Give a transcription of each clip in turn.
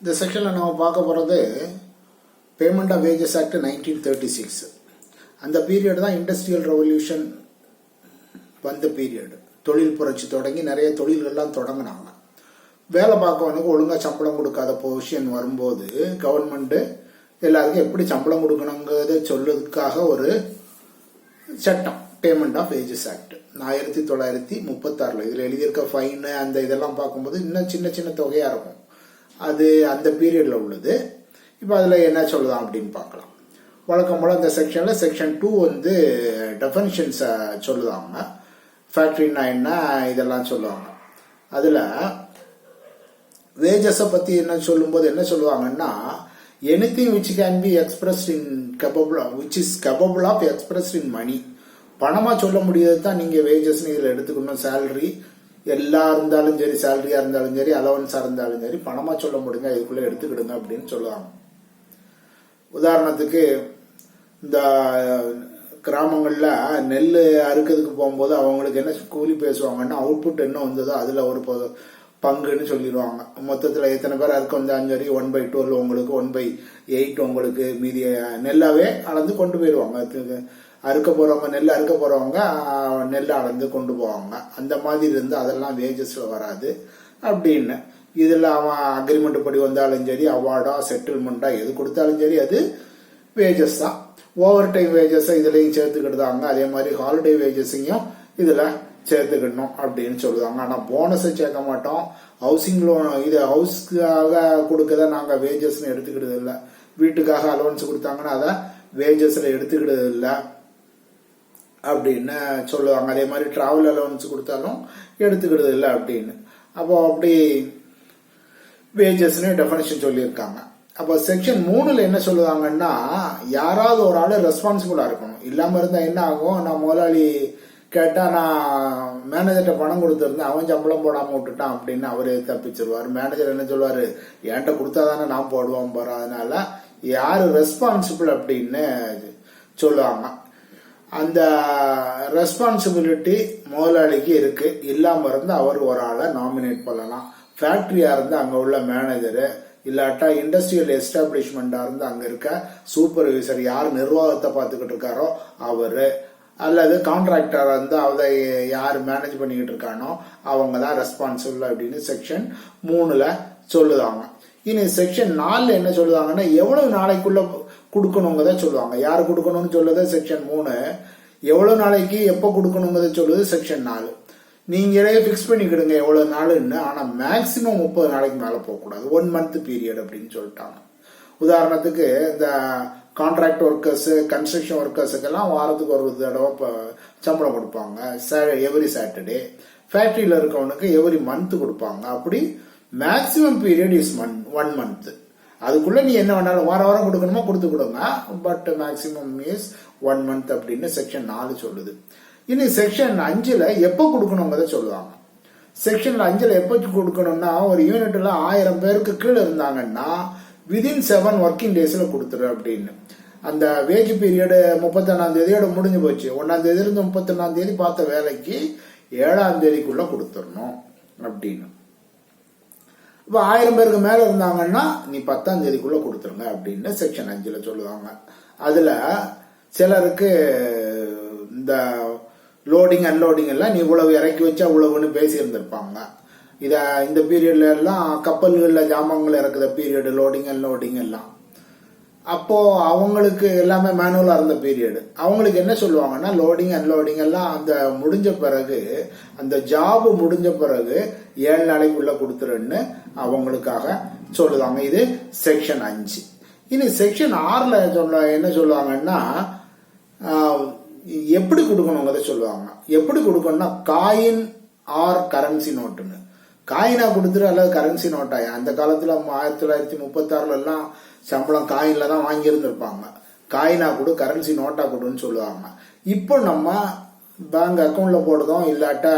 இந்த செக்ஷனில் நம்ம பார்க்க போகிறது payment of wages act nineteen thirty six அந்த பீரியட் தான் இண்டஸ்ட்ரியல் ரெவல்யூஷன் வந்த பீரியடு தொழில் புரட்சி தொடங்கி நிறைய தொழில்கள்லாம் தொடங்கினாங்க. வேலை பார்க்கவனுக்கு ஒழுங்காக சம்பளம் கொடுக்காத பொசிஷன் வரும்போது கவர்மெண்ட்டு எல்லாருக்கும் எப்படி சம்பளம் கொடுக்கணுங்கிறத சொல்லுறதுக்காக ஒரு சட்டம் பேமெண்ட் ஆஃப் வேஜஸ் ஆக்ட் ஆயிரத்தி தொள்ளாயிரத்தி முப்பத்தாறில் இதில் எழுதியிருக்க ஃபைனு அந்த இதெல்லாம் பார்க்கும்போது இன்னும் சின்ன சின்ன தொகையாக இருக்கும். அது அந்த பீரியடில் உள்ளது. இப்போ அதில் என்ன சொல்லலாம் அப்படின்னு பார்க்கலாம். வழக்கம் போல் அந்த செக்ஷனில் செக்ஷன் டூ வந்து டெஃபனிஷன்ஸை சொல்லுவாங்க ஃபேக்ட்ரினா என்ன இதெல்லாம் சொல்லுவாங்க. அதில் வேஜஸை பற்றி என்ன சொல்லும்போது என்ன சொல்லுவாங்கன்னா anything which can be expressed in capable which is capable of expressed in money பணமாக சொல்ல முடியாது தான் நீங்கள் வேஜஸ்னு இதில் எடுத்துக்கணும். சேலரி எல்லா இருந்தாலும் சரி சேலரியா இருந்தாலும் சரி அலவன்ஸா இருந்தாலும் சரி பணமாக சொல்ல முடியுங்க இதுக்குள்ளே எடுத்துக்கிடுங்க அப்படின்னு சொல்லுவாங்க உதாரணத்துக்கு இந்த கிராமங்களில் நெல் அறுக்கிறதுக்கு போகும்போது அவங்களுக்கு என்ன கூலி பேசுவாங்கன்னா அவுட்புட் என்ன வந்ததோ அதில் ஒரு பங்குன்னு சொல்லிடுவாங்க. மொத்தத்தில் எத்தனை பேர் அறுக்க வந்தாலும் சரி ஒன் பை டுவெல் உங்களுக்கு ஒன் பை எயிட் உங்களுக்கு மீதி நெல்லாவே அளந்து கொண்டு போயிடுவாங்க. அறுக்க போகிறவங்க நெல் அறுக்க போகிறவங்க நெல் அளந்து கொண்டு போவாங்க. அந்த மாதிரி இருந்து அதெல்லாம் வேஜஸில் வராது அப்படின்னு. இதில் அவன் அக்ரிமெண்ட் படி வந்தாலும் சரி அவார்டா செட்டில்மெண்ட்டா எது கொடுத்தாலும் சரி அது வேஜஸ் தான். ஓவர் டைம் வேஜஸை இதுலேயும் சேர்த்துக்கிட்டுதாங்க அதே மாதிரி ஹாலிடே வேஜஸையும் இதில் சேர்த்துக்கிடணும் அப்படின்னு சொல்லுவாங்க. ஆனால் போனஸை சேர்க்க மாட்டோம். ஹவுசிங் லோன் இது ஹவுஸ்க்காக கொடுக்கத நாங்கள் வேஜஸ்னு எடுத்துக்கிட்டது இல்லை. வீட்டுக்காக அலோன்ஸ் கொடுத்தாங்கன்னா அதை வேஜஸில் எடுத்துக்கிட்டது இல்லை. அப்படின்னு சொல்லுவாங்க. அதே மாதிரி ட்ராவல் அலவன்ஸ் கொடுத்தாலும் எடுத்துக்கிறது இல்லை அப்படின்னு. அப்போ அப்படி வேஜஸ்னு டெஃபனிஷன் சொல்லியிருக்காங்க. அப்போ செக்ஷன் மூணுல என்ன சொல்லுவாங்கன்னா யாராவது ஒரு ஆள் ரெஸ்பான்சிபிளா இருக்கணும். இல்லாம இருந்தா என்ன ஆகும்? நான் முதலாளி கேட்டா நான் மேனேஜர்கிட்ட பணம் கொடுத்துருந்தேன் அவன் சம்பளம் போடாம விட்டுட்டான் அப்படின்னு அவரு தப்பிச்சிருவாரு. மேனேஜர் என்ன சொல்லுவாரு? என்கிட்ட கொடுத்தாதானே நான் போடுவோம் போற அதனால யாரு ரெஸ்பான்சிபிள் அப்படின்னு சொல்லுவாங்க. அந்த ரெஸ்பான்சிபிலிட்டி முதலாளிக்கு இருக்கு. இல்லாம இருந்து அவர் ஒரு ஆளை நாமினேட் பண்ணலாம். ஃபேக்டரியா இருந்து அங்க உள்ள மேனேஜரு இல்லாட்டா இண்டஸ்ட்ரியல் எஸ்டாப்ளிஷ்மெண்டா இருந்து அங்க இருக்க சூப்பர்வைசர் யார் நிர்வாகத்தை பார்த்துக்கிட்டு இருக்காரோ அவரு. அல்லது கான்ட்ராக்டர் வந்து அதை யார் மேனேஜ் பண்ணிக்கிட்டு இருக்கானோ அவங்க தான் ரெஸ்பான்சிபிள் அப்படின்னு செக்ஷன் மூணுல சொல்லுதாங்க. இனி செக்ஷன் நாலுல என்ன சொல்லுதாங்கன்னா எவ்வளவு நாளைக்குள்ள கொடுக்கணுங்கிறத சொல்லுவாங்க. யார் கொடுக்கணும்னு சொல்லுது? செக்ஷன் மூணு. எவ்வளோ நாளைக்கு எப்போ கொடுக்கணுங்கிறத சொல்லுது? செக்ஷன் நாலு. நீங்களே ஃபிக்ஸ் பண்ணிக்கிடுங்க எவ்வளோ நாளுன்னு. ஆனால் மேக்சிமம் முப்பது நாளைக்கு மேலே போகக்கூடாது. ஒன் மந்த் பீரியட் அப்படின்னு சொல்லிட்டாங்க. உதாரணத்துக்கு இந்த கான்ட்ராக்ட் ஒர்க்கர்ஸ் கன்ஸ்ட்ரக்ஷன் ஒர்க்கர்ஸுக்கெல்லாம் வாரத்துக்கு ஒரு தடவை இப்போ சம்பளம் கொடுப்பாங்க. எவ்ரி சாட்டர்டே ஃபேக்ட்ரியில் இருக்கவனுக்கு எவ்ரி மந்த் கொடுப்பாங்க. அப்படி maximum period is month one month அதுக்குள்ள நீ என்ன வேணாலும் வார வாரம் கொடுக்கணுமோ கொடுத்து கொடுங்க. But maximum is one month அப்படின்னு செக்ஷன் நாலு சொல்லுது. இனி செக்ஷன் அஞ்சுல எப்போ கொடுக்கணுங்கிறத சொல்லுவாங்க. செக்ஷன்ல அஞ்சுல எப்போ கொடுக்கணும்னா ஒரு யூனிட்ல ஆயிரம் பேருக்கு கீழே இருந்தாங்கன்னா விதின் செவன் ஒர்க்கிங் டேஸ்ல கொடுத்துரு அப்படின்னு. அந்த வேஜ் பீரியடு முப்பத்தொன்னாம் தேதியோட முடிஞ்சு போச்சு. ஒன்னாம் தேதியிலிருந்து முப்பத்தொன்னாம் தேதி பார்த்த வேலைக்கு ஏழாம் தேதிக்குள்ள கொடுத்துடணும் அப்படின்னு. இப்போ ஆயிரம் பேருக்கு மேலே இருந்தாங்கன்னா நீ பத்தாம் தேதிக்குள்ள கொடுத்துருங்க அப்படின்னு செக்ஷன் அஞ்சில் சொல்லுவாங்க. அதில் சிலருக்கு இந்த லோடிங் அன்லோடிங் எல்லாம் நீ இவ்வளவு இறக்கி வச்சா இவ்வளவுன்னு பேசியிருந்திருப்பாங்க. இதை இந்த பீரியட்ல எல்லாம் கப்பல்களில் ஜாமான்கள் இறக்குற பீரியடு லோடிங் அன்லோடிங் எல்லாம். அப்போ அவங்களுக்கு எல்லாமே மேனுவலாக இருந்த பீரியடு அவங்களுக்கு என்ன சொல்லுவாங்கன்னா லோடிங் அன்லோடிங் எல்லாம் அந்த முடிஞ்ச பிறகு அந்த ஜாப் முடிஞ்ச பிறகு ஏழு நாளைக்குள்ள கொடுத்துருன்னு அவங்களுக்காக சொல்லுவாங்க. இது செக்ஷன் அஞ்சு. இனி செக்ஷன் ஆறில் சொல்ல என்ன சொல்லுவாங்கன்னா எப்படி கொடுக்கணுங்கிறத சொல்லுவாங்க. எப்படி கொடுக்கணும்னா காயின் ஆர் கரன்சி நோட்டுன்னு காயினா கொடுத்துரு அல்லது கரன்சி நோட்டாயா அந்த காலத்தில் ஆயிரத்தி தொள்ளாயிரத்தி முப்பத்தாறுல எல்லாம் சம்பளம் காயின்ல தான் வாங்கியிருந்திருப்பாங்க. காயினா கொடு கரன்சி நோட்டா கொடுன்னு சொல்லுவாங்க. இப்போ நம்ம பேங்க் அக்கௌண்ட்ல போடுறோம் இல்லாட்டா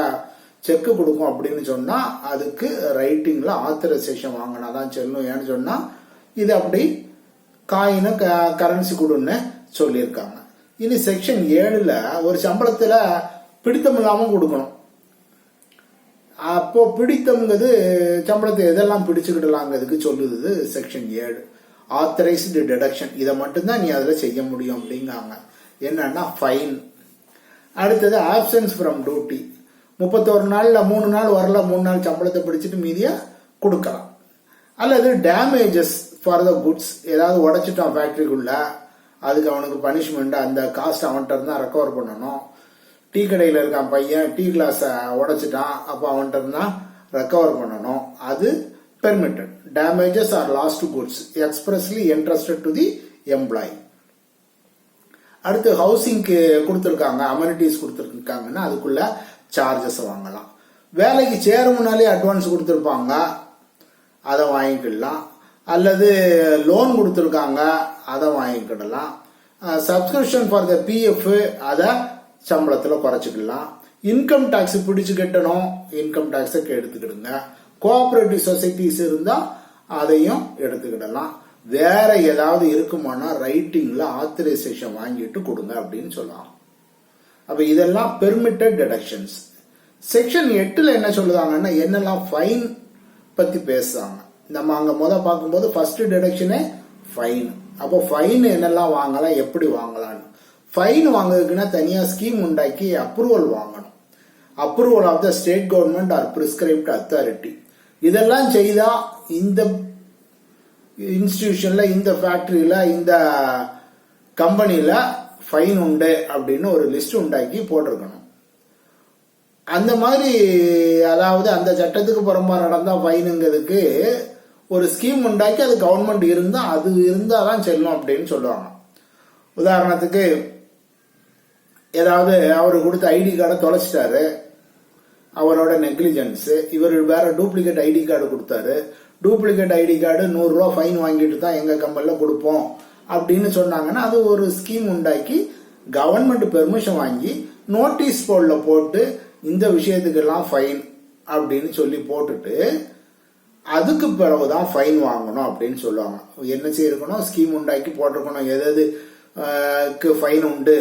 செக்கு கொடுக்கும் அப்படின்னு சொன்னா அதுக்கு ரைட்டிங்ல ஆத்தரைசேஷன் வாங்கினா தான் செல்லும். ஏன்னு சொன்னா இது அப்படி காயினு கரன்சி கொடுன்னு சொல்லியிருக்காங்க. இனி செக்ஷன் ஏழுல ஒரு சம்பளத்துல பிடித்தம் இல்லாம கொடுக்கணும். அப்போ பிடித்தம்ங்கிறது சம்பளத்தை எதெல்லாம் பிடிச்சுக்கிடலாங்கிறதுக்கு சொல்லுது செக்ஷன் ஏழு. ஆத்தரைஸ்டு டிடக்ஷன் இதை மட்டும்தான் நீ அதில் செய்ய முடியும் அப்படிங்காங்க என்னன்னா ஃபைன் அடுத்தது ஆப்சன்ஸ் ஃப்ரம் டியூட்டி முப்பத்தோரு நாளில் மூணு நாள் வரல மூணு நாள் சம்பளத்தை பிடிச்சிட்டு மீதியாக கொடுக்கலாம். அல்லது டேமேஜஸ் ஃபார் த குட்ஸ் ஏதாவது உடைச்சிட்டான் ஃபேக்ட்ரிக்குள்ள அதுக்கு அவனுக்கு பனிஷ்மெண்ட் அந்த காஸ்ட் அவன்கிட்ட இருந்தால் ரெக்கவர் பண்ணணும். டீ கடையில் இருக்கான் பையன் டீ கிளாஸை உடைச்சிட்டான் அப்போ அவன்கிட்ட இருந்தால் ரெக்கவர் பண்ணணும். அது permitted damages or lost goods expressly entrusted to the employee அடுத்து ஹவுசிங்க்கு கொடுத்துருக்காங்க அமெனிட்டிஸ் கொடுத்துருக்காங்கன்னா அதுக்குள்ள சார்ஜஸ் வாங்கலாம். வேலைக்கு சேரும்னாலே அட்வான்ஸ் கொடுத்துருப்பாங்க அதை வாங்கிக்கிடலாம். அல்லது லோன் கொடுத்துருக்காங்க அதை வாங்கிக்கிடலாம். சப்ஸ்கிரிப்ஷன் ஃபார் த பிஎஃப் அதை சம்பளத்தில் குறைச்சிக்கலாம் இன்கம் டேக்ஸ் பிடிச்சு கட்டணும் இன்கம் டேக்ஸை எடுத்துக்கிடுங்க கோஆபரேட்டிவ் சொசைட்டிஸ் இருந்தால் அதையும் எடுத்துக்கிடலாம். வேற ஏதாவது இருக்குமானா ரைட்டிங்ல ஆத்தரைசேஷன் வாங்கிட்டு கொடுங்க அப்படின்னு சொல்லலாம். அப்ப இதெல்லாம் பெர்மிட்டட் டிடக்ஷன்ஸ் செக்ஷன் எட்டுல என்ன சொல்லுதாங்கன்னா என்னெல்லாம் ஃபைன் பத்தி பேசுறாங்க. நம்ம அங்க முத பார்க்கும்போது ஃபர்ஸ்ட் டிடக்ஷனே ஃபைன் அப்போ ஃபைன் என்னெல்லாம் வாங்கலாம் எப்படி வாங்கலாம்னு. ஃபைன் வாங்குறதுக்குன்னா தனியா ஸ்கீம் உண்டாக்கி அப்ரூவல் வாங்கணும். Approval of the state government or prescribed authority இதெல்லாம் செய்தா இந்த இன்ஸ்டிடியூஷன்ல இந்த ஃபேக்டரியில இந்த கம்பெனியில் ஃபைன் உண்டு அப்படின்னு ஒரு லிஸ்ட் உண்டாக்கி போட்டிருக்கணும். அந்த மாதிரி அதாவது அந்த சட்டத்துக்கு புறம்பா நடந்தால் ஃபைனுங்கிறதுக்கு ஒரு ஸ்கீம் உண்டாக்கி அது கவர்மெண்ட் இருந்தால் அது இருந்தால் தான் செல்லும் அப்படின்னு சொல்லுவாங்க. உதாரணத்துக்கு ஏதாவது அவர் கொடுத்த ஐடி கார்டை தொலைச்சிட்டாரு. அவரோட நெக்லிஜென்ஸ் இவர் வேற டூப்ளிகேட் ஐடி கார்டு கொடுத்தாரு. டூப்ளிகேட் ஐடி கார்டு நூறுரூவா ஃபைன் வாங்கிட்டு தான் எங்க கம்பெனியில் கொடுப்போம் அப்படின்னு சொன்னாங்கன்னா அது ஒரு ஸ்கீம் உண்டாக்கி கவர்மெண்ட் பெர்மிஷன் வாங்கி நோட்டீஸ் போர்டில் போட்டு இந்த விஷயத்துக்கெல்லாம் ஃபைன் அப்படின்னு சொல்லி போட்டுட்டு அதுக்கு பிறகுதான் ஃபைன் வாங்கணும் அப்படின்னு சொல்லுவாங்க. என்ன செய்யிருக்கணும் ஸ்கீம் உண்டாக்கி போட்டிருக்கணும். எது எதுக்கு ஃபைன் உண்டு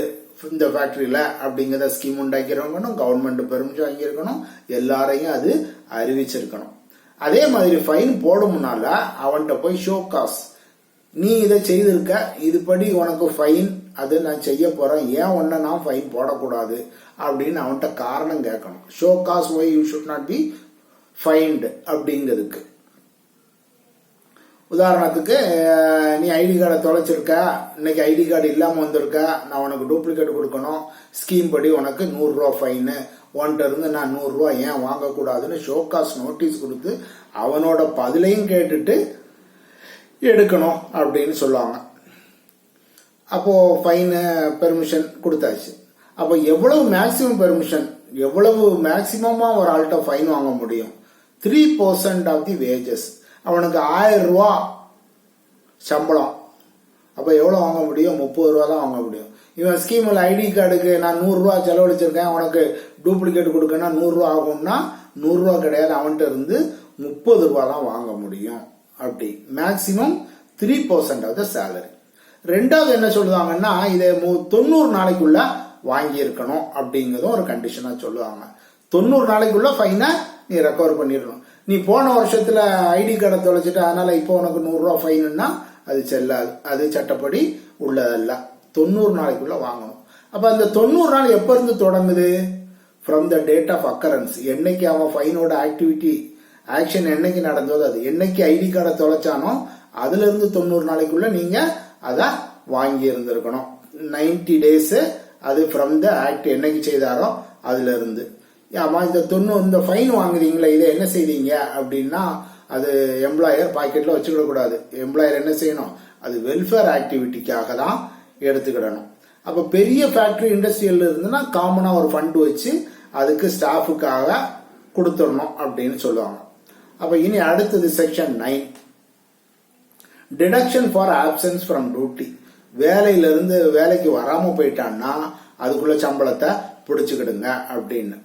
இந்த ஃபேக்ட்ரியில் அப்படிங்கிறத ஸ்கீம் உண்டாக்கியிருக்கணும் கவர்மெண்ட் பெர்மிஷன் வாங்கியிருக்கணும் எல்லாரையும் அது அறிவிச்சிருக்கணும். அதே மாதிரி ஃபைன் போடும்னால அவன்கிட்ட போய் ஷோ காஸ் நீ இதை செய்திருக்க இதுபடி உனக்கு ஃபைன் அது நான் செய்ய போகிறேன் ஏன் உன்னை நான் ஃபைன் போடக்கூடாது அப்படின்னு அவன்கிட்ட காரணம் கேட்கணும். Show cause why you should not be fined அப்படிங்கிறதுக்கு. உதாரணத்துக்கு நீ ஐடி கார்டை தொலைச்சிருக்க இன்னைக்கு ஐடி கார்டு இல்லாமல் வந்திருக்க நான் உனக்கு டூப்ளிகேட் கொடுக்கணும் ஸ்கீம் படி உனக்கு நூறுரூவா ஃபைனு உன்கிட்ட இருந்து நான் நூறுரூவா ஏன் வாங்கக்கூடாதுன்னு ஷோகாஸ் நோட்டீஸ் கொடுத்து அவனோட பதிலையும் கேட்டுட்டு எடுக்கணும் அப்படின்னு சொல்லுவாங்க. அப்போது ஃபைனு பெர்மிஷன் கொடுத்தாச்சு. அப்போ எவ்வளவு மேக்சிமம் பெர்மிஷன் எவ்வளவு மேக்சிமமாக ஒரு ஆள்கிட்ட ஃபைன் வாங்க முடியும்? Three percent of the wages அவனுக்கு ஆயிரம் ரூபா சம்பளம். அப்போ எவ்வளோ வாங்க முடியும்? முப்பது ரூபா தான் வாங்க முடியும். இவன் ஸ்கீமில் ஐடி கார்டுக்கு நான் நூறுரூவா செலவழிச்சிருக்கேன். உனக்கு டூப்ளிகேட் கொடுக்கணும்னா நூறுரூவா ஆகும்னா நூறுரூவா கிடையாது. அவன்கிட்ட இருந்து முப்பது ரூபா தான் வாங்க முடியும். அப்படி. Maximum three percent of the salary ரெண்டாவது என்ன சொல்லுவாங்கன்னா இதை மு- தொண்ணூறு நாளைக்குள்ள வாங்கியிருக்கணும் அப்படிங்கிறதும் ஒரு கண்டிஷனாக சொல்லுவாங்க. தொண்ணூறு நாளைக்குள்ள ஃபைனை நீ ரெக்கவர் பண்ணிடணும். நீ போன வருஷத்துல ஐடி கார்டை தொலைச்சிட்ட அதனால இப்போ உனக்கு நூறுரூவா ஃபைனுன்னா அது செல்லாது. அது சட்டப்படி உள்ளதல்ல. தொண்ணூறு நாளைக்குள்ள வாங்கணும். அப்ப அந்த தொண்ணூறு நாள் எப்ப இருந்து தொடங்குது? From the date of occurrence என்னைக்கு அவன் ஃபைனோட ஆக்டிவிட்டி ஆக்ஷன் என்னைக்கு நடந்ததோ அது என்னைக்கு ஐடி கார்டை தொலைச்சானோ அதுல இருந்து தொண்ணூறு நாளைக்குள்ள நீங்க அதை வாங்கி இருந்திருக்கணும் நைன்டி டேஸ் அது ஃப்ரம் த ஆக்ட் என்னைக்கு செய்தாரோ அதுல இருந்து இந்த தொண்ணூறு இந்த ஃபைன் வாங்குறீங்களே இதை என்ன செய்வீங்க அப்படின்னா அது எம்ப்ளாயர் பாக்கெட்டில் வச்சுக்கிடக்கூடாது. எம்ப்ளாயர் என்ன செய்யணும்? அது வெல்ஃபேர் ஆக்டிவிட்டிக்காக தான் எடுத்துக்கிடணும். அப்போ பெரிய ஃபேக்ட்ரி இண்டஸ்ட்ரியல் இருந்துன்னா காமனாக ஒரு ஃபண்ட் வச்சு அதுக்கு ஸ்டாஃபுக்காக கொடுத்துடணும் அப்படின்னு சொல்லுவாங்க. அப்போ இனி அடுத்தது section nine deduction for absence from duty வேலையிலிருந்து வேலைக்கு வராமல் போயிட்டான்னா அதுக்குள்ள சம்பளத்தை பிடிச்சிக்கிடுங்க அப்படின்னு.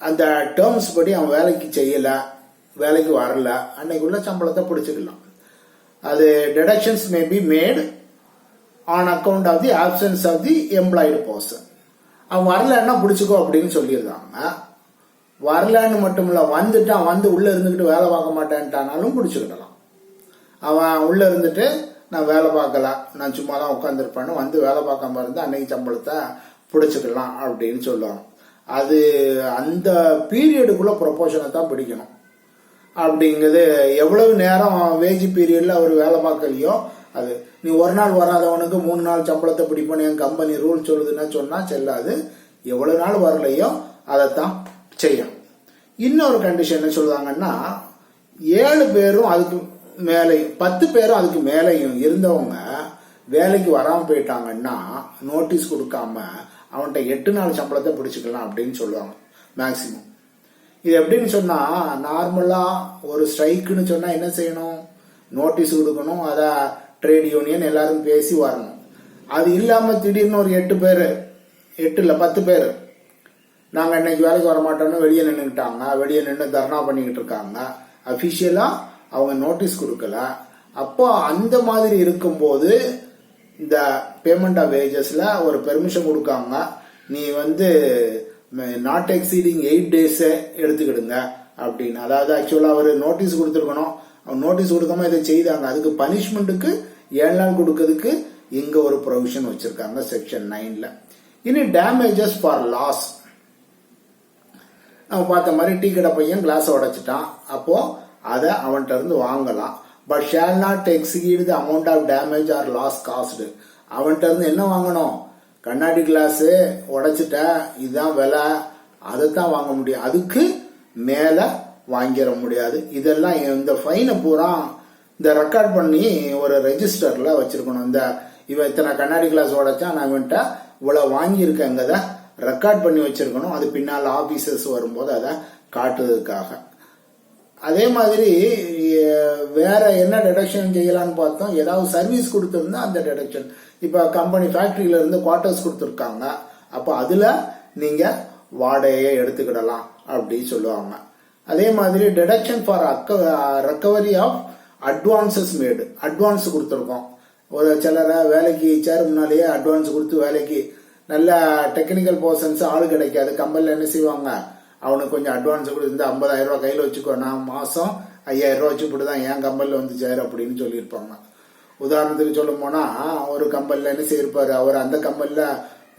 அந்த டேர்ம்ஸ் படி அவன் வேலைக்கு செய்யல வேலைக்கு வரல. அன்னைக்குள்ள சம்பளத்தை பிடிச்சிக்கலாம். அது deductions may be made on account of the absence of the employed person அவன் வரலன்னா பிடிச்சிக்கோ அப்படின்னு சொல்லியிருந்தாங்க. வரலன்னு மட்டும் இல்ல வந்துட்டான் வந்து உள்ள இருந்துகிட்டு வேலை பார்க்க மாட்டேன்ட்டானாலும் பிடிச்சிக்கிடலாம். அவன் உள்ள இருந்துட்டு நான் வேலை பார்க்கல நான் சும்மா தான் உட்காந்துருப்பேன்னு வந்து வேலை பார்க்காம இருந்து அன்னைக்கு சம்பளத்தை பிடிச்சிக்கலாம் அப்படின்னு சொல்லுவாங்க. அது அந்த பீரியடுக்குள்ள ப்ரொபோஷனை தான் பிடிக்கணும். அப்படிங்கிறது எவ்வளவு நேரம் வேஜ் பீரியடில் அவர் வேலை பார்க்கலையோ அது. நீ ஒரு நாள் வராதவனுக்கு மூணு நாள் சம்பளத்தை பிடிப்பேன்னு என் கம்பெனி ரூல் சொல்லுதுன்னா சொன்னால் செல்லாது. எவ்வளோ நாள் வரலையோ அதைத்தான் செய்யணும். இன்னொரு கண்டிஷன் என்ன சொல்லுவாங்கன்னா ஏழு பேரும் அதுக்கு மேலேயும் பத்து பேரும் அதுக்கு மேலேயும் இருந்தவங்க வேலைக்கு வராமல் போயிட்டாங்கன்னா நோட்டீஸ் கொடுக்காம அவன்கிட்ட எட்டு நாள் சம்பளத்தை பிடிச்சிக்கலாம் அப்படின்னு சொல்லுவாங்க மேக்சிமம் இது எப்படின்னு சொன்னால் நார்மலாக ஒரு ஸ்ட்ரைக்குன்னு சொன்னால் என்ன செய்யணும்? நோட்டீஸ் கொடுக்கணும் அதை ட்ரேட் யூனியன் எல்லாரும் பேசி வரணும். அது இல்லாமல் திடீர்னு ஒரு எட்டு பேர் எட்டு இல்லை பத்து பேர் நாங்கள் இன்னைக்கு வேலைக்கு வர மாட்டோம்னு வெளியே நின்றுக்கிட்டாங்க வெளியே நின்று தர்ணா பண்ணிக்கிட்டு இருக்காங்க. அஃபிஷியலாக அவங்க நோட்டீஸ் கொடுக்கல. அப்போ அந்த மாதிரி இருக்கும்போது இந்த பேமெண்ட் ஆஃப் வேஜஸ்ல ஒரு பெர்மிஷன் கொடுக்காம நீ வந்து நாட் எக்ஸீடிங் எயிட் டேஸ் எடுத்துக்கிடுங்க அப்படின்னு. அதாவது ஆக்சுவலா அவர் நோட்டீஸ் கொடுத்துருக்கணும். அவர் நோட்டீஸ் கொடுக்காம இதை செய்தாங்க. அதுக்கு பனிஷ்மெண்ட்டுக்கு ஏழு நாள் கொடுக்கறதுக்கு இங்க ஒரு ப்ரொவிஷன் வச்சிருக்காங்க செக்ஷன் நைன்ல இனி டேமேஜஸ் ஃபார் லாஸ் நம்ம பார்த்த மாதிரி டீ கடை பையன் கிளாஸ் உடைச்சிட்டான். அப்போ அதை அவன்கிட்ட இருந்து வாங்கலாம். But shall not execute the amount of damage or loss caused அவன்கிட்ட இருந்து என்ன வாங்கணும்? கண்ணாடி கிளாஸ் உடைச்சிட்ட இதுதான் விலை. அதை தான் வாங்க முடியும். அதுக்கு மேல வாங்கிட முடியாது. இதெல்லாம் இந்த ஃபைனை பூரா இந்த ரெக்கார்ட் பண்ணி ஒரு ரெஜிஸ்டர்ல வச்சிருக்கணும். இந்த இவன் இத்தனை கண்ணாடி கிளாஸ் உடைச்சா நான் இவன்ட்ட இவ்வளவு வாங்கியிருக்கேங்கிறத ரெக்கார்ட் பண்ணி வச்சிருக்கணும். அது பின்னால் ஆபீசர்ஸ் வரும்போது அதை காட்டுறதுக்காக. அதே மாதிரி வேற என்ன டிடக்ஷன் செய்யலாம்னு பார்த்தோம். ஏதாவது சர்வீஸ் கொடுத்துருந்தா அந்த டிடக்ஷன் இப்போ கம்பெனி ஃபேக்ட்ரியில இருந்து குவார்ட்டர்ஸ் கொடுத்துருக்காங்க. அப்போ அதுல நீங்க வாடகையை எடுத்துக்கிடலாம் அப்படின்னு சொல்லுவாங்க. அதே மாதிரி deduction for recovery of advances made advance கொடுத்துருக்கோம். ஒரு சிலரை வேலைக்கு சேர் முன்னாலேயே அட்வான்ஸ் கொடுத்து வேலைக்கு நல்ல டெக்னிக்கல் பர்சன்ஸ் ஆள் கிடைக்காது. கம்பெனியில் என்ன செய்வாங்க? அவனுக்கு கொஞ்சம் அட்வான்ஸ் கூட இருந்து ஐம்பதாயிரம் ரூபா கையில் வச்சுக்கோ. நான் மாதம் ஐயாயிரம் ரூபா வச்சு தான் என் கம்பலில் வந்து சேர் அப்படின்னு சொல்லியிருப்பாங்க. உதாரணத்துக்கு சொல்ல போனால் ஒரு கம்பலில் என்ன செய்யிருப்பார்? அவர் அந்த கம்பலில்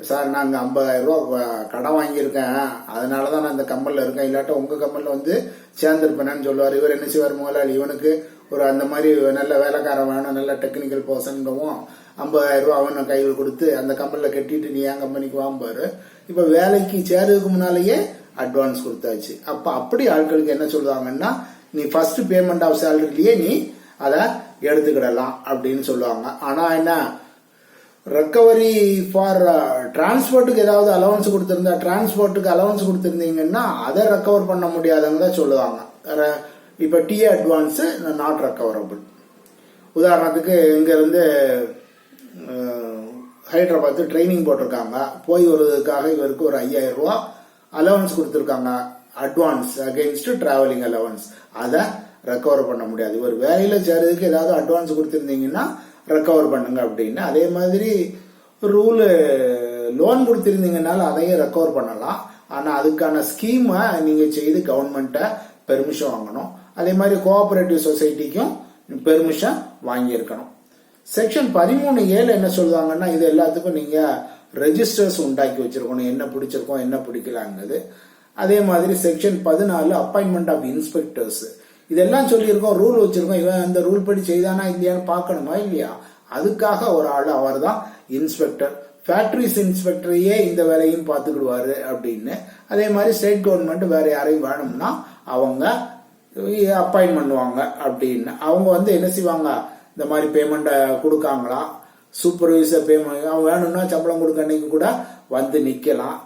சார் நாங்கள் ஐம்பதாயிரம் ரூபா கடன் வாங்கியிருக்கேன். அதனால தான் நான் இந்த கம்பலில் இருக்கேன். இல்லாட்ட உங்கள் கம்பலில் வந்து சேர்ந்துருப்பேன்னு சொல்லுவார். இவர் என்ன செய்வார் முதலாளி? இவனுக்கு ஒரு அந்த மாதிரி நல்ல வேலைக்காரன் வேணும் நல்ல டெக்னிக்கல் பர்சன்கவும் ஐம்பதாயிரம் ரூபா அவனை கையில் கொடுத்து அந்த கம்பலில் கட்டிட்டு நீ என் கம்பெனிக்கு வாம்பார்? இப்போ வேலைக்கு சேருறதுக்கு முன்னாலேயே அட்வான்ஸ் கொடுத்தாச்சு. அப்ப அப்படி ஆட்களுக்கு என்ன சொல்லுவாங்கன்னா நீ ஃபர்ஸ்ட் பேமெண்ட் ஆஃப் சேலரிலேயே நீ அதை எடுத்துக்கிடலாம் அப்படின்னு சொல்லுவாங்க. ஆனா என்ன ரெக்கவரி ஃபார் டிரான்ஸ்போர்ட்டுக்கு ஏதாவது அலவன்ஸ் கொடுத்திருந்தா டிரான்ஸ்போர்ட்டுக்கு அலவன்ஸ் கொடுத்திருந்தீங்கன்னா அதை ரெக்கவர் பண்ண முடியாதவங்க தான் சொல்லுவாங்க. ர- இப்ப டிஏ அட்வான்ஸ் நாட் ரெக்கவரபிள் உதாரணத்துக்கு இங்க இருந்து uh, ஹைதராபாத் ட்ரைனிங் போட்டிருக்காங்க. போய் வருவதற்காக இவருக்கு ஒரு ஐயாயிரம் ரூபா அலவன்ஸ் கொடுத்துருக்காங்க. அட்வான்ஸ் அகைன்ஸ்ட் டிராவலிங் அலவன்ஸ் அதை ரெக்கவர் பண்ண முடியாது. ஒரு வேலையில சேர்றதுக்கு ஏதாவது அட்வான்ஸ் கொடுத்துருந்தீங்கன்னா ரெக்கவர் பண்ணுங்க அப்படின்னு. அதே மாதிரி ரூலு லோன் கொடுத்துருந்தீங்கனால அதையும் ரெக்கவர் பண்ணலாம். ஆனால் அதுக்கான ஸ்கீமை நீங்கள் செய்து கவர்மெண்ட்டை பெர்மிஷன் வாங்கணும். அதே மாதிரி கோஆபரேட்டிவ் சொசைட்டிக்கும் பெர்மிஷன் வாங்கியிருக்கணும். செக்ஷன் பதிமூணு ஏழு என்ன சொல்லுவாங்கன்னா இது எல்லாத்துக்கும் நீங்கள் ரெஜிஸ்டர்ஸ் உண்டாக்கி வச்சிருக்கணும். என்ன பிடிச்சிருக்கோம் என்ன பிடிக்கலாங்கிறது. அதே மாதிரி செக்ஷன் பதினாலு அப்பாயின்மெண்ட் ஆஃப் இன்ஸ்பெக்டர்ஸ் இதெல்லாம் சொல்லியிருக்கோம் ரூல் வச்சிருக்கோம். இவன் அந்த ரூல் படி செய்தானா இல்லையான்னு பார்க்கணுமா இல்லையா? அதுக்காக ஒரு ஆள் அவர் தான் இன்ஸ்பெக்டர் ஃபேக்டரிஸ் இன்ஸ்பெக்டரையே இந்த வேலையும் பார்த்துக்கிடுவாரு அப்படின்னு. அதே மாதிரி ஸ்டேட் கவர்மெண்ட் வேற யாரையும் வேணும்னா அவங்க அப்பாயின் பண்ணுவாங்க அப்படின்னு. அவங்க வந்து என்ன செய்வாங்க? இந்த மாதிரி பேமெண்ட்டை கொடுக்காங்களா? சூப்பர்வைசர் பேமெண்ட் அவன் வேணும்னா சம்பளம் கொடுக்க அன்னைக்கு கூட வந்து நிக்கலாம்.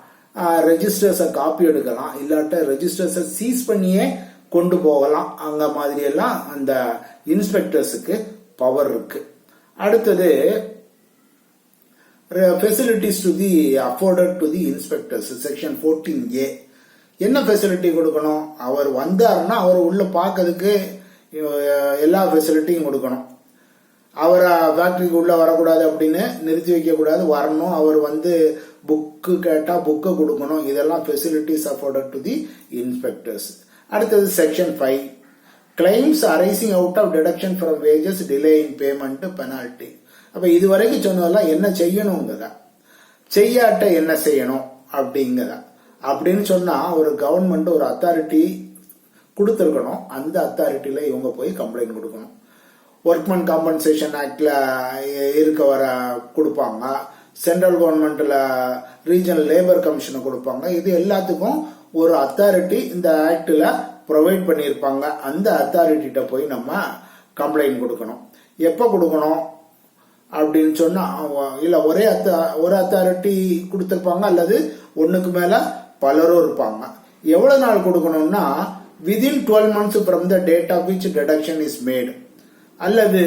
ரெஜிஸ்டர்ஸை காப்பி எடுக்கலாம். இல்லாட்ட ரெஜிஸ்டர்ஸை சீஸ் பண்ணியே கொண்டு போகலாம். அங்க மாதிரி எல்லாம் அந்த இன்ஸ்பெக்டர்ஸுக்கு பவர் இருக்கு. அடுத்தது facilities to the afforded to the inspectors section fourteen A என்ன ஃபெசிலிட்டி கொடுக்கணும்? அவர் வந்தாருன்னா அவர் உள்ள பார்க்கறதுக்கு எல்லா ஃபெசிலிட்டியும் கொடுக்கணும். அவர் ஃபேக்டரிக்கு உள்ளே வரக்கூடாது அப்படின்னு நிறுத்தி வைக்கக்கூடாது. வரணும். அவர் வந்து புக்கு கேட்டால் புக்கை கொடுக்கணும். இதெல்லாம் facilities afforded to the inspectors அடுத்தது section five claims arising out of deduction from wages delay in payment penalty அப்ப இதுவரைக்கும் சொன்னதெல்லாம் என்ன செய்யணுங்கிறத? செய்யாட்ட என்ன செய்யணும் அப்படிங்கிற அப்படின்னு சொன்னால் ஒரு கவர்மெண்ட் ஒரு அத்தாரிட்டி கொடுத்துருக்கணும். அந்த அத்தாரிட்டியில் இவங்க போய் கம்ப்ளைண்ட் கொடுக்கணும். ஒர்க்மன் காம்பன்சேஷன் ஆக்டில் இருக்க வர கொடுப்பாங்க. சென்ட்ரல் கவர்மெண்ட்டில் ரீஜனல் லேபர் கமிஷனை கொடுப்பாங்க. இது எல்லாத்துக்கும் ஒரு அத்தாரிட்டி இந்த ஆக்டில் ப்ரொவைட் பண்ணியிருப்பாங்க. அந்த அத்தாரிட்டிகிட்ட போய் நம்ம கம்ப்ளைண்ட் கொடுக்கணும். எப்போ கொடுக்கணும் அப்படின்னு சொன்னால் இல்லை ஒரே அத்தா ஒரு அத்தாரிட்டி கொடுத்துருப்பாங்க அல்லது ஒன்றுக்கு மேலே பலரும் இருப்பாங்க. எவ்வளோ நாள் கொடுக்கணும்னா within twelve months from the date of which deduction is made அல்லது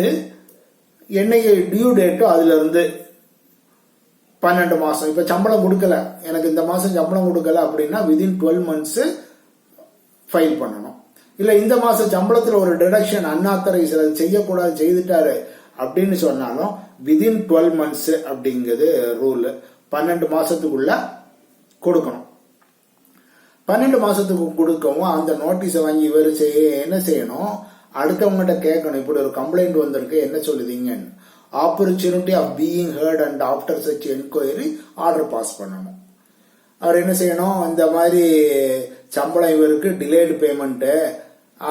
என்னைக்கு டியூ டேட்டோ அதுல இருந்து பன்னெண்டு மாசம். இப்ப சம்பளம் கொடுக்கல. எனக்கு இந்த மாசம் சம்பளம் கொடுக்கல அப்படின்னா விதின் டுவெல் மந்த்ஸ் ஃபைல் பண்ணணும். இல்ல இந்த மாசம் சம்பளத்துல ஒரு டிடக்ஷன் அன்ஆத்தரைஸ் செய்யக்கூடாது செய்துட்டாரு அப்படின்னு சொன்னாலும் விதின் டுவெல் மந்த்ஸ் அப்படிங்கிறது ரூல் பன்னெண்டு மாசத்துக்குள்ள கொடுக்கணும். பன்னெண்டு மாசத்துக்கு கொடுக்கவும் அந்த நோட்டீஸை வாங்கி இவர் செய்ய என்ன செய்யணும்? அடுத்தவங்ககிட்ட கேட்கணும் இப்படி ஒரு கம்ப்ளைண்ட் வந்திருக்கு என்ன சொல்லுதீங்கன்னு. Opportunity of being heard and after such enquiry order pass பண்ணணும். அவர் என்ன செய்யணும் இந்த மாதிரி சம்பளம் இவருக்கு டிலேடு பேமெண்ட்டு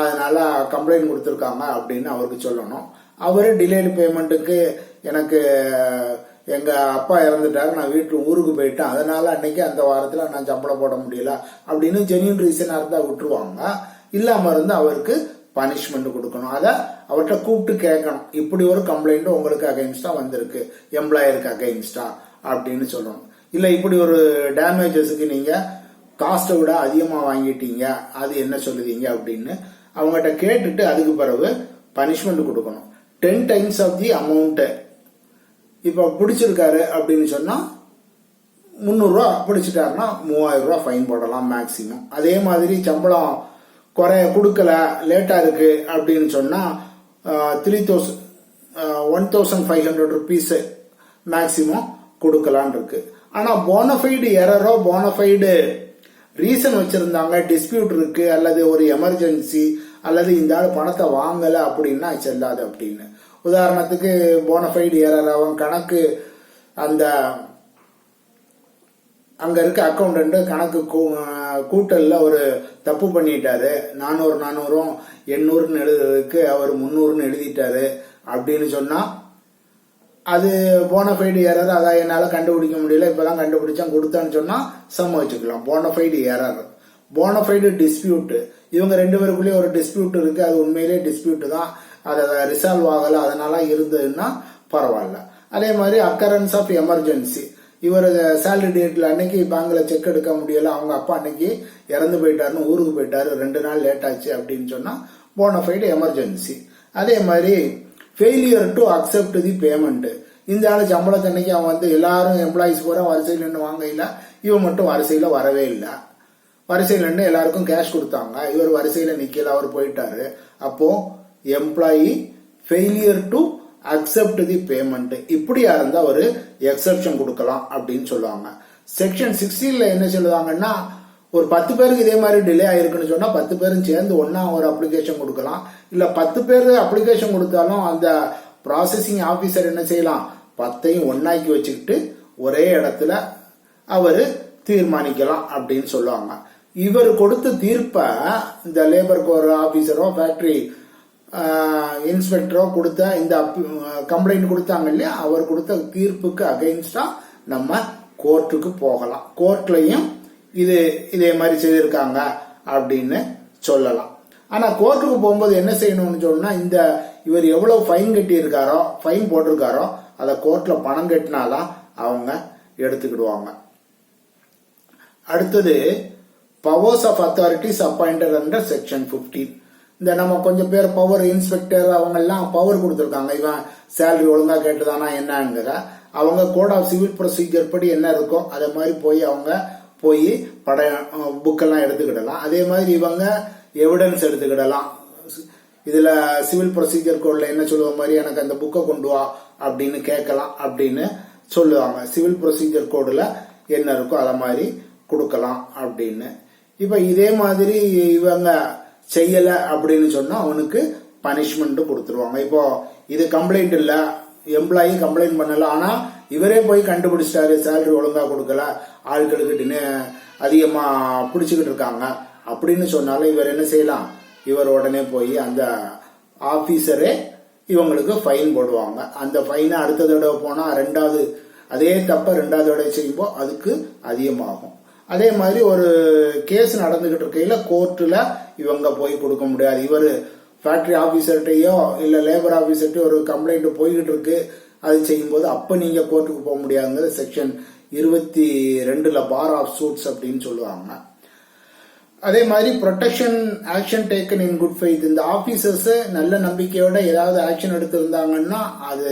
அதனால கம்ப்ளைண்ட் கொடுத்துருக்காங்க அப்படின்னு அவருக்கு சொல்லணும். அவர் டிலேடு பேமெண்ட்டுக்கு எனக்கு எங்கள் அப்பா இறந்துட்டாரு நான் வீட்டு ஊருக்கு போயிட்டேன் அதனால அன்னைக்கு அந்த வாரத்தில் நான் சம்பளம் போட முடியல அப்படின்னு ஜெனியூன் ரீசனாக இருந்தால் விட்டுருவாங்க. இல்லாமல் இருந்து அவருக்கு பனிஷ்மெண்ட் கொடுக்கணும். அதை அவர்கிட்ட கூப்பிட்டு கேட்கணும். இப்படி ஒரு கம்ப்ளைண்ட் உங்களுக்கு அகைன்ஸ்டா வந்திருக்கு. எம்ப்ளாயருக்கு அகைன்ஸ்டா அப்படின்னு சொல்லணும். இல்ல இப்படி ஒரு டேமேஜஸுக்கு நீங்க காஸ்ட்டை விட அதிகமா வாங்கிட்டீங்க. அது என்ன சொல்லுதீங்க அப்படின்னு அவங்ககிட்ட கேட்டுட்டு அதுக்கு பிறகு பனிஷ்மெண்ட் கொடுக்கணும். Ten times of the amount இப்ப பிடிச்சிருக்காரு அப்படின்னு சொன்னா முந்நூறுரூவா பிடிச்சிட்டாருன்னா மூவாயிரம் ரூபா ஃபைன் போடலாம் மேக்சிமம் அதே மாதிரி சம்பளம் குறைய கொடுக்கல லேட்டாக இருக்குது அப்படின்னு சொன்னால் three thousand one thousand five hundred rupees maximum கொடுக்கலான் இருக்கு. ஆனால் போனஃபைடு எரரோ போனஃபைடு ரீசன் வச்சுருந்தாங்க டிஸ்பியூட் இருக்கு அல்லது ஒரு எமர்ஜென்சி அல்லது இந்த ஆள் பணத்தை வாங்கலை அப்படின்னா செல்லாது அப்படின்னு. உதாரணத்துக்கு போனஃபைடு எரர் அவன் கணக்கு அந்த அங்கே இருக்க அக்கௌண்டன்ட் கணக்கு கூ- கூட்டலில் ஒரு தப்பு பண்ணிட்டாரு. நானூறு நானூறும் எண்ணூறுன்னு எழுதுறதுக்கு அவர் முந்நூறுன்னு எழுதிட்டாரு அப்படின்னு சொன்னால் அது போனஃபைடு ஏறாது அதான் என்னால் கண்டுபிடிக்க முடியல இப்பதான் கண்டுபிடிச்சேன் சொன்னால் சம்ம வச்சுக்கலாம். போனஃபைடு எரர் போனஃபைடு டிஸ்பியூட்டு இவங்க ரெண்டு பேருக்குள்ளேயே ஒரு டிஸ்பியூட் இருக்குது அது உண்மையிலே டிஸ்பியூட்டு தான். அதை ரிசால்வ் ஆகலை. அதனால இருந்ததுன்னா பரவாயில்ல. அதே மாதிரி அக்கரன்ஸ் ஆஃப் எமர்ஜென்சி இவர் சேலரி டேட்டில் அன்னைக்கு பேங்கில் செக் எடுக்க முடியல. அவங்க அப்பா அன்னைக்கு இறந்து போயிட்டாருன்னு ஊருக்கு போயிட்டாரு. ரெண்டு நாள் லேட் ஆச்சு அப்படின்னு சொன்னா போனஃபைடு எமர்ஜென்சி அதே மாதிரி failure to accept the payment இந்த ஆள் சம்பளத்தை அன்னைக்கு அவன் வந்து எல்லாரும் எம்ப்ளாயிஸ் பூரா வரிசையில் நின்று வாங்கையில இவன் மட்டும் வரிசையில் வரவே இல்லை. வரிசையில் நின்று எல்லாருக்கும் கேஷ் கொடுத்தாங்க. இவர் வரிசையில் நிற்கல அவர் போயிட்டாரு. அப்போ employee failure to accept the payment இப்படியா இருந்தா ஒரு எக்ஸெப்ஷன் கொடுக்கலாம் அப்படின்னு சொல்லுவாங்க. செக்ஷன் சிக்ஸ்டீன்ல என்ன சொல்லுவாங்கன்னா ஒரு பத்து பேருக்கு இதே மாதிரி டிலே ஆயிருக்குன்னு சொன்னா பத்து பேரும் சேர்ந்து ஒன்றா ஒரு அப்ளிகேஷன் கொடுக்கலாம். இல்ல பத்து பேர் அப்ளிகேஷன் கொடுத்தாலும் அந்த ப்ராசஸிங் ஆபீசர் என்ன செய்யலாம்? பத்தையும் ஒன்னாக்கி வச்சுக்கிட்டு ஒரே இடத்துல அவர் தீர்மானிக்கலாம் அப்படின்னு சொல்லுவாங்க. இவர் கொடுத்த தீர்ப்பை இந்த லேபர் கோர் ஆபீசரோ ஃபேக்டரி இன்ஸ்பெக்டரோ கொடுத்த இந்த கம்ப்ளைண்ட் கொடுத்தாங்க இல்லையா? அவர் கொடுத்த தீர்ப்புக்கு அகைன்ஸ்டா நம்ம கோர்ட்டுக்கு போகலாம். கோர்ட்லயும் இது இதே மாதிரி செய்திருக்காங்க அப்படின்னு சொல்லலாம். ஆனா கோர்ட்டுக்கு போகும்போது என்ன செய்யணும்னு சொன்னா இந்த இவர் எவ்வளவு ஃபைன் கட்டி இருக்காரோ ஃபைன் போட்டிருக்காரோ அதை கோர்ட்ல பணம் கட்டினாலாம் அவங்க எடுத்துக்கிடுவாங்க. அடுத்தது powers of authorities appointed under section 15 இந்த நம்ம கொஞ்சம் பேர் பவர் இன்ஸ்பெக்டர் அவங்க எல்லாம் பவர் கொடுத்துருக்காங்க. இவன் சேலரி ஒழுங்கா கேட்டுதானா என்னங்கிற அவங்க கோட் ஆஃப் சிவில் ப்ரொசீஜர் படி என்ன இருக்கோ அதே மாதிரி போய் அவங்க போய் பட புக்கெல்லாம் எடுத்துக்கிடலாம். அதே மாதிரி இவங்க எவிடன்ஸ் எடுத்துக்கிடலாம். இதுல சிவில் ப்ரொசீஜர் கோட்ல என்ன சொல்லுவ மாதிரி எனக்கு அந்த புக்கை கொண்டு வா அப்படின்னு கேட்கலாம் அப்படின்னு சொல்லுவாங்க. சிவில் ப்ரொசீஜர் கோடில் என்ன இருக்கோ அதை மாதிரி கொடுக்கலாம் அப்படின்னு. இப்போ இதே மாதிரி இவங்க செய்யல அப்படின்னு சொன்னா அவனுக்கு பனிஷ்மெண்ட் கொடுத்துருவாங்க. இப்போ இது கம்ப்ளைண்ட் இல்ல எம்ப்ளாயி கம்ப்ளைண்ட் பண்ணல ஆனா இவரே போய் கண்டுபிடிச்சிட்டாரு சேலரி ஒழுங்கா கொடுக்கல ஆட்களுக்கு அதிகமாக அதிகமா பிடிச்சுக்கிட்டு இருக்காங்க. அப்படின்னு சொன்னாலும் இவர் என்ன செய்யலாம்? இவர் உடனே போய் அந்த ஆபீசரே இவங்களுக்கு ஃபைன் போடுவாங்க. அந்த ஃபைனை அடுத்த தடவை போனா ரெண்டாவது அதே தப்ப ரெண்டாவது தடவை செய்யும்போது அதுக்கு அதிகமாகும். அதே மாதிரி ஒரு கேஸ் நடந்துகிட்டு இருக்கையில கோர்ட்டில் இவங்க போய் கொடுக்க முடியாது. இவர் ஃபேக்டரி ஆஃபீஸர்கிட்டையோ இல்லை லேபர் ஆஃபீஸர்கிட்டையோ ஒரு கம்ப்ளைண்ட் போய்கிட்டு இருக்கு. அது செய்யும்போது அப்போ நீங்கள் கோர்ட்டுக்கு போக முடியாதுங்கிறது செக்ஷன் இருபத்தி ரெண்டில் பார் ஆஃப் சூட்ஸ் அப்படின்னு சொல்லுவாங்க. அதே மாதிரி protection action taken in good faith இந்த ஆஃபீஸர்ஸ் நல்ல நம்பிக்கையோட ஏதாவது ஆக்ஷன் எடுத்திருந்தாங்கன்னா அது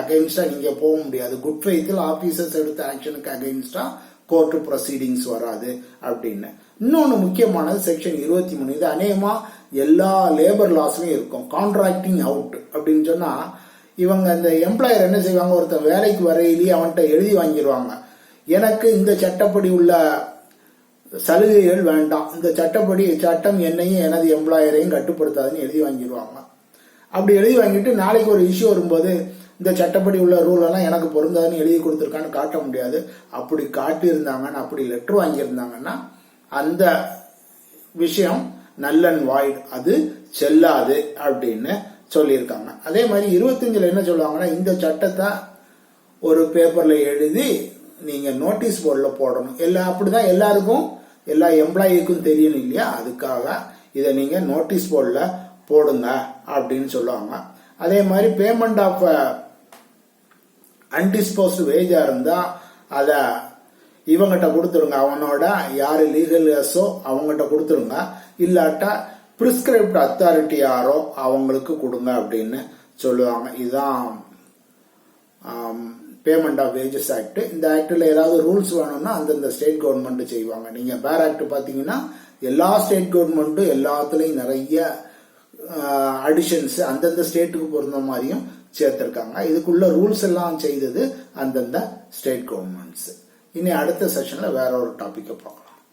அகைன்ஸ்டா நீங்க போக முடியாது. குட் ஃபெய்த்தில் ஆஃபீஸர்ஸ் எடுத்த ஆக்ஷனுக்கு அகைன்ஸ்டா கோர்ட்டு ப்ரொசீடிங்ஸ் வராது அப்படின்னு. இன்னொன்று முக்கியமானது செக்ஷன் இருபத்தி மூணு இது அநேகமாக எல்லா லேபர் லாஸ்லையும் இருக்கும். கான்ட்ராக்டிங் அவுட் அப்படின்னு சொன்னால் இவங்க இந்த எம்ப்ளாயர் என்ன செய்வாங்க? ஒருத்தன் வேலைக்கு வரையிலேயே அவன்கிட்ட எழுதி வாங்கிடுவாங்க எனக்கு இந்த சட்டப்படி உள்ள சலுகைகள் வேண்டாம். இந்த சட்டப்படி சட்டம் என்னையும் எனது எம்ப்ளாயரையும் கட்டுப்படுத்தாதுன்னு எழுதி வாங்கிடுவாங்க அப்படி எழுதி வாங்கிட்டு நாளைக்கு ஒரு இஷ்யூ வரும்போது இந்த சட்டப்படி உள்ள ரூல் எல்லாம் எனக்கு பொருந்தாதுன்னு எழுதி கொடுத்துருக்கான்னு காட்ட முடியாது. அப்படி காட்டியிருந்தாங்கன்னு அப்படி லெட்டர் வாங்கியிருந்தாங்கன்னா அந்த விஷயம் நல்லன் வாய்ட் அது செல்லாது அப்படின்னு சொல்லியிருக்காங்க. அதே மாதிரி இருபத்தஞ்சில் என்ன சொல்லுவாங்கன்னா இந்த சட்டத்தை ஒரு பேப்பரில் எழுதி நீங்கள் நோட்டீஸ் போர்டில் போடணும். எல்லா அப்படிதான் எல்லாருக்கும் எல்லா எம்ப்ளாயிக்கும் தெரியணும் இல்லையா? அதுக்காக இதை நீங்கள் நோட்டீஸ் போர்டில் போடுங்க அப்படின்னு சொல்லுவாங்க. அதே மாதிரி பேமெண்ட் ஆஃப் அன்டிஸ்போஸ்டு வேஜா இருந்தா அத இவங்கிட்ட கொடுத்துருங்க. அவனோட யாரு லீகல்ஸோ அவங்ககிட்ட கொடுத்துருங்க. இல்லாட்டா பிரிஸ்கிரைப்ட் அத்தாரிட்டி யாரோ அவங்களுக்கு கொடுங்க அப்படின்னு சொல்லுவாங்க. இதுதான் பேமெண்ட் ஆஃப் வேஜஸ் ஆக்ட் இந்த ஆக்டில் ஏதாவது ரூல்ஸ் வேணும்னா அந்தந்த ஸ்டேட் கவர்மெண்ட் செய்வாங்க. நீங்க பேர் ஆக்ட் பாத்தீங்கன்னா எல்லா ஸ்டேட் கவர்மெண்ட்டும் எல்லாத்துலேயும் நிறைய அடிஷன்ஸ் அந்தந்த ஸ்டேட்டுக்கு பொருந்த மாதிரியும் சேர்த்திருக்காங்க. இதுக்குள்ள ரூல்ஸ் எல்லாம் செய்தது அந்தந்த ஸ்டேட் கவர்மெண்ட்ஸ் இனி அடுத்த செஷன்ல வேற ஒரு டாபிக்கை பார்க்கலாம்.